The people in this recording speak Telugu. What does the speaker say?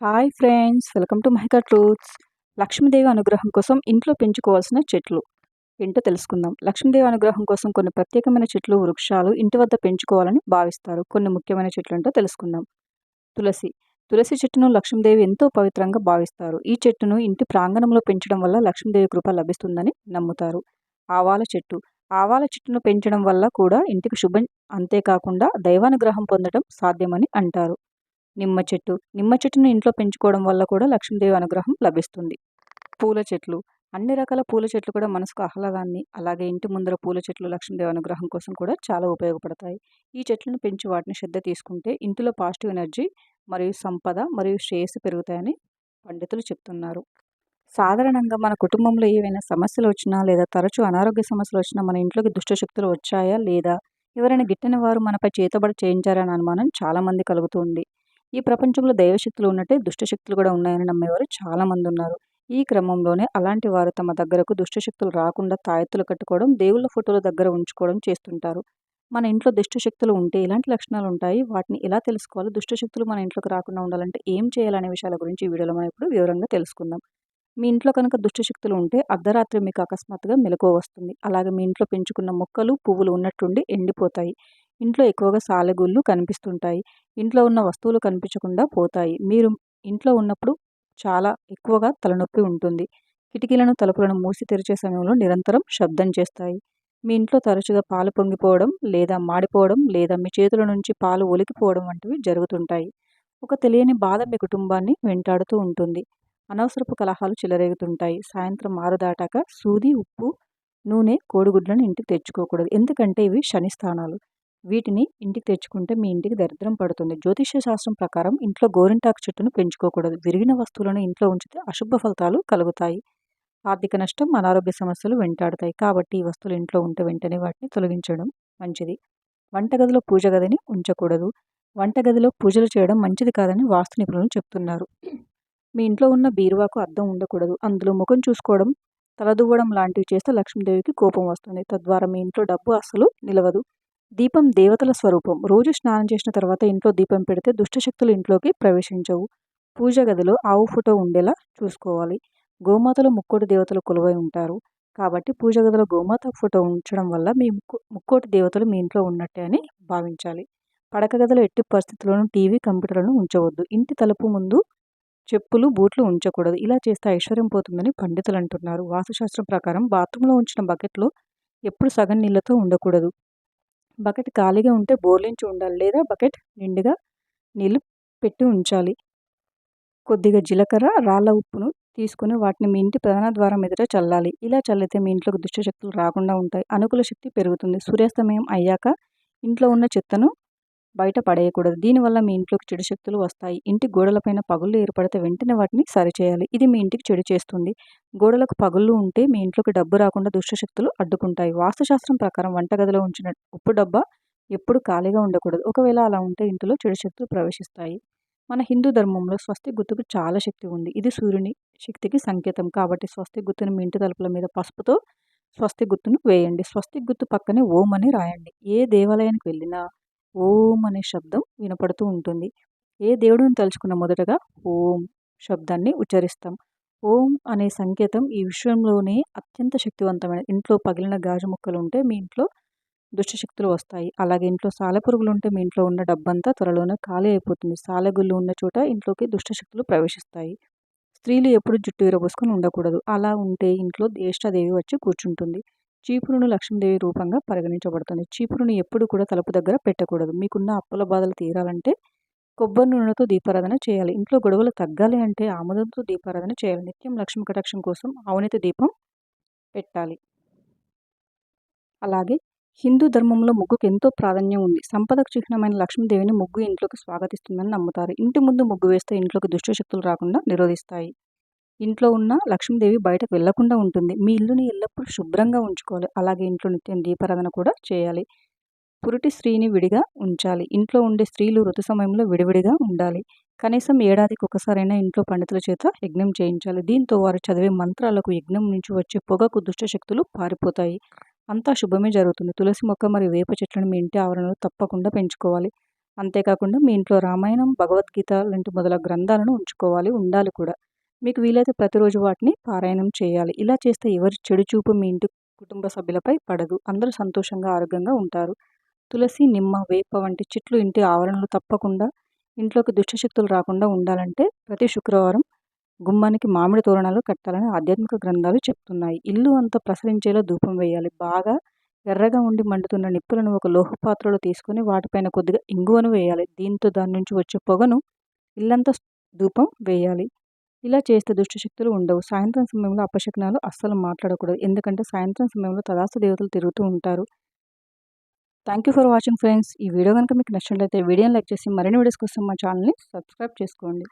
Hi friends welcome to Mahika truths Lakshmi Devi అనుగ్రహం కోసం ఇంట్లో పెంచుకోవాల్సిన చెట్లు. ఏంటో తెలుసుకుందాం. లక్ష్మీదేవి అనుగ్రహం కోసం కొన్ని ప్రత్యేకమైన చెట్లు వృక్షాలు ఇంటి వద్ద పెంచుకోవాలని భావిస్తారు. కొన్ని ముఖ్యమైన చెట్లు ఏంటో తెలుసుకుందాం. తులసి. తులసి చెట్టును లక్ష్మీదేవి ఎంతో పవిత్రంగా భావిస్తారు. ఈ చెట్టును ఇంటి ప్రాంగణంలో పెంచడం వల్ల లక్ష్మీదేవి కృప లభిస్తుందని నమ్ముతారు. ఆవాల చెట్టు. ఆవాల చెట్టును పెంచడం వల్ల కూడా ఇంటికి శుభం అంతేకాకుండా దైవానుగ్రహం పొందడం సాధ్యమని అంటారు. నిమ్మ చెట్టు. నిమ్మ చెట్టును ఇంట్లో పెంచుకోవడం వల్ల కూడా లక్ష్మీదేవి అనుగ్రహం లభిస్తుంది. పూల చెట్లు. అన్ని రకాల పూల చెట్లు కూడా మనసుకు ఆహ్లాదాన్ని అలాగే ఇంటి ముందర పూల చెట్లు లక్ష్మీదేవి అనుగ్రహం కోసం కూడా చాలా ఉపయోగపడతాయి. ఈ చెట్లను పెంచి వాటిని శ్రద్ధ తీసుకుంటే ఇంటిలో పాజిటివ్ ఎనర్జీ మరియు సంపద మరియు శ్రేయస్సు పెరుగుతాయని పండితులు చెప్తున్నారు. సాధారణంగా మన కుటుంబంలో ఏవైనా సమస్యలు వచ్చినా లేదా తరచూ అనారోగ్య సమస్యలు వచ్చినా మన ఇంట్లోకి దుష్టశక్తులు వచ్చాయా లేదా? ఎవరైనా గిట్టిన వారు మనపై చేతబడి చేయించారని అనుమానం చాలామంది కలుగుతుంది ఈ ప్రపంచంలో దైవశక్తులు ఉన్నట్టే దుష్టశక్తులు కూడా ఉన్నాయని నమ్మేవారు చాలామంది ఉన్నారు ఈ క్రమంలోనే అలాంటి వారు తమ దగ్గరకు దుష్టశక్తులు రాకుండా తాయెత్తులు కట్టుకోవడం దేవుళ్ళ ఫోటోల దగ్గర ఉంచుకోవడం చేస్తుంటారు. మన ఇంట్లో దుష్టశక్తులు ఉంటే ఇలాంటి లక్షణాలు ఉంటాయి? వాటిని ఎలా తెలుసుకోవాలి? దుష్టశక్తులు మన ఇంట్లోకి రాకుండా ఉండాలంటే ఏం చేయాలనే విషయాల గురించి ఈ వీడియోలో మనం ఇప్పుడు వివరంగా తెలుసుకుందాం. మీ ఇంట్లో కనుక దుష్టశక్తులు ఉంటే అర్ధరాత్రి మీకు అకస్మాత్తుగా మెలకువ వస్తుంది. అలాగే మీ ఇంట్లో పెంచుకున్న మొక్కలు పువ్వులు ఉన్నట్టుండి ఎండిపోతాయి. ఇంట్లో ఎక్కువగా సాలెగుళ్ళు కనిపిస్తుంటాయి. ఇంట్లో ఉన్న వస్తువులు కనిపించకుండా పోతాయి. మీరు ఇంట్లో ఉన్నప్పుడు చాలా ఎక్కువగా తలనొప్పి ఉంటుంది. కిటికీలను తలుపులను మూసి తెరిచే సమయంలో నిరంతరం శబ్దం చేస్తాయి. మీ ఇంట్లో తరచుగా పాలు పొంగిపోవడం లేదా మాడిపోవడం లేదా మీ చేతుల నుంచి పాలు ఒలికిపోవడం వంటివి జరుగుతుంటాయి. ఒక తెలియని బాధ మీ కుటుంబాన్ని వెంటాడుతూ ఉంటుంది. అనవసరపు కలహాలు చెలరేగుతుంటాయి. సాయంత్రం ఆరు దాటాక సూది ఉప్పు నూనె కోడిగుడ్లను ఇంటికి తెచ్చుకోకూడదు. ఎందుకంటే ఇవి శని స్థానాలు. వీటిని ఇంటికి తెచ్చుకుంటే మీ ఇంటికి దరిద్రం పడుతుంది. జ్యోతిష్య శాస్త్రం ప్రకారం ఇంట్లో గోరింటాకు చెట్టును పెంచుకోకూడదు. విరిగిన వస్తువులను ఇంట్లో ఉంచితే అశుభ ఫలితాలు కలుగుతాయి. ఆర్థిక నష్టం అనారోగ్య సమస్యలు వెంటాడతాయి. కాబట్టి ఈ వస్తువులు ఇంట్లో ఉంటే వెంటనే వాటిని తొలగించడం మంచిది. వంటగదిలో పూజ గదిని ఉంచకూడదు. వంటగదిలో పూజలు చేయడం మంచిది కాదని వాస్తు నిపుణులు చెప్తున్నారు. మీ ఇంట్లో ఉన్న బీరువాకు అద్దం ఉండకూడదు. అందులో ముఖం చూసుకోవడం తలదువ్వడం లాంటివి చేస్తే లక్ష్మీదేవికి కోపం వస్తుంది. తద్వారా మీ ఇంట్లో డబ్బు అస్సలు నిలవదు. దీపం దేవతల స్వరూపం. రోజు స్నానం చేసిన తర్వాత ఇంట్లో దీపం పెడితే దుష్టశక్తులు ఇంట్లోకి ప్రవేశించవు. పూజ గదిలో ఆవు ఫోటో ఉండేలా చూసుకోవాలి. గోమాతలో ముక్కోటి దేవతలు కొలువై ఉంటారు. కాబట్టి పూజ గదిలో గోమాత ఫోటో ఉంచడం వల్ల మీ ముక్కు ముక్కోటి దేవతలు మీ ఇంట్లో ఉన్నట్టే అని భావించాలి. పడక గదిలో ఎట్టి పరిస్థితుల్లోనూ టీవీ కంప్యూటర్లను ఉంచవద్దు. ఇంటి తలుపు ముందు చెప్పులు బూట్లు ఉంచకూడదు. ఇలా చేస్తే ఐశ్వర్యం పోతుందని పండితులు అంటున్నారు. వాస్తుశాస్త్రం ప్రకారం బాత్రూంలో ఉంచిన బకెట్లో ఎప్పుడు సగం నీళ్ళతో ఉండకూడదు. బకెట్ ఖాళీగా ఉంటే బోర్లించి ఉండాలి లేదా బకెట్ నిండుగా నీళ్ళు పెట్టి ఉంచాలి. కొద్దిగా జీలకర్ర రాళ్ళ ఉప్పును తీసుకుని వాటిని మీ ఇంటి ప్రధాన ద్వారం ఎదుట చల్లాలి. ఇలా చల్లితే మీ ఇంట్లోకి దుష్టశక్తులు రాకుండా ఉంటాయి. అనుకూల శక్తి పెరుగుతుంది. సూర్యాస్తమయం అయ్యాక ఇంట్లో ఉన్న చెత్తను బయట పడేయకూడదు. దీనివల్ల మీ ఇంట్లోకి చెడు శక్తులు వస్తాయి. ఇంటి గోడలపైన పగుళ్ళు ఏర్పడితే వెంటనే వాటిని సరిచేయాలి. ఇది మీ ఇంటికి చెడు చేస్తుంది. గోడలకు పగుళ్ళు ఉంటే మీ ఇంట్లోకి డబ్బు రాకుండా దుష్టశక్తులు అడ్డుకుంటాయి. వాస్తుశాస్త్రం ప్రకారం వంటగదిలో ఉంచిన ఉప్పు డబ్బా ఎప్పుడు ఖాళీగా ఉండకూడదు. ఒకవేళ అలా ఉంటే ఇంటిలో చెడు శక్తులు ప్రవేశిస్తాయి. మన హిందూ ధర్మంలో స్వస్తి గుర్తుకు చాలా శక్తి ఉంది. ఇది సూర్యుని శక్తికి సంకేతం. కాబట్టి స్వస్తి గుర్తును మీ ఇంటి తలుపుల మీద పసుపుతో స్వస్తి గుర్తును వేయండి. స్వస్తి గుర్తు పక్కనే ఓం అని రాయండి. ఏ దేవాలయానికి వెళ్ళినా ఓం అనే శబ్దం వినపడుతూ ఉంటుంది. ఏ దేవుడిని తలుచుకున్న మొదటగా ఓం శబ్దాన్ని ఉచ్చరిస్తాం. ఓం అనే సంకేతం ఈ విశ్వంలోనే అత్యంత శక్తివంతమైన ఇంట్లో పగిలిన గాజు ముక్కలు ఉంటే మీ ఇంట్లో దుష్టశక్తులు వస్తాయి. అలాగే ఇంట్లో సాలెపురుగులు ఉంటే మీ ఇంట్లో ఉన్న డబ్బంతా త్వరలోనే ఖాళీ అయిపోతుంది. సాలెగుళ్ళు ఉన్న చోట ఇంట్లోకి దుష్టశక్తులు ప్రవేశిస్తాయి. స్త్రీలు ఎప్పుడు జుట్టు విరబోసుకొని ఉండకూడదు. అలా ఉంటే ఇంట్లో జ్యేష్ఠదేవి వచ్చి కూర్చుంటుంది. చీపురును లక్ష్మీదేవి రూపంగా పరిగణించబడుతుంది. చీపురుని ఎప్పుడు కూడా తలుపు దగ్గర పెట్టకూడదు. మీకున్న అప్పుల బాధలు తీరాలంటే కొబ్బరి నూనెతో దీపారాధన చేయాలి. ఇంట్లో గొడవలు తగ్గాలి అంటే ఆముదంతో దీపారాధన చేయాలి. నిత్యం లక్ష్మీ కటాక్షం కోసం అవినీతి దీపం పెట్టాలి. అలాగే హిందూ ధర్మంలో ముగ్గుకు ఎంతో ప్రాధాన్యం ఉంది. సంపదకు చిహ్నమైన లక్ష్మీదేవిని ముగ్గు ఇంట్లోకి స్వాగతిస్తుందని నమ్ముతారు. ఇంటి ముందు ముగ్గు వేస్తే ఇంట్లోకి దుష్టశక్తులు రాకుండా నిరోధిస్తాయి. ఇంట్లో ఉన్న లక్ష్మీదేవి బయటకు వెళ్ళకుండా ఉంటుంది. మీ ఇల్లుని ఎల్లప్పుడూ శుభ్రంగా ఉంచుకోవాలి. అలాగే ఇంట్లో నిత్యం దీపారాధన కూడా చేయాలి. పురుటి స్త్రీని విడిగా ఉంచాలి. ఇంట్లో ఉండే స్త్రీలు ఋతు సమయంలో విడివిడిగా ఉండాలి. కనీసం ఏడాదికి ఒకసారైనా ఇంట్లో పండితుల చేత యజ్ఞం చేయించాలి. దీంతో వారు చదివే మంత్రాలకు యజ్ఞం నుంచి వచ్చే పొగకు దుష్టశక్తులు పారిపోతాయి. అంతా శుభమే జరుగుతుంది. తులసి మొక్క మరియు వేప చెట్లను మీ ఇంటి ఆవరణలో తప్పకుండా పెంచుకోవాలి. అంతేకాకుండా మీ ఇంట్లో రామాయణం భగవద్గీత లాంటి మొదల గ్రంథాలను ఉంచుకోవాలి. ఉండాలి కూడా. మీకు వీలైతే ప్రతిరోజు వాటిని పారాయణం చేయాలి. ఇలా చేస్తే ఎవరి చెడు చూపు మీ ఇంటి కుటుంబ సభ్యులపై పడదు. అందరూ సంతోషంగా ఆరోగ్యంగా ఉంటారు. తులసి నిమ్మ వేప వంటి చెట్లు ఇంటి ఆవరణలు తప్పకుండా ఇంట్లోకి దుష్టశక్తులు రాకుండా ఉండాలంటే ప్రతి శుక్రవారం గుమ్మానికి మామిడి తోరణాలు కట్టాలని ఆధ్యాత్మిక గ్రంథాలు చెప్తున్నాయి. ఇల్లు అంతా ప్రసరించేలా ధూపం వేయాలి. బాగా ఎర్రగా ఉండి మండుతున్న నిప్పులను ఒక లోహ పాత్రలో తీసుకొని వాటిపైన కొద్దిగా ఇంగువను వేయాలి. దీంతో దాని నుంచి వచ్చే పొగను ఇల్లంతా ధూపం వేయాలి. ఇలా చేస్తే దుష్టశక్తులు ఉండవు. సాయంత్రం సమయంలో అపశకునాలు అస్సలు మాట్లాడకూడదు. ఎందుకంటే సాయంత్రం సమయంలో తదాస్తు దేవతలు తిరుగుతూ ఉంటారు. Thank you for watching friends ఈ వీడియో కనుక మీకు నచ్చినట్లయితే వీడియోని లైక్ చేసి మరిన్ని వీడియోస్ కోసం మా ఛానల్ని సబ్స్క్రైబ్ చేసుకోండి.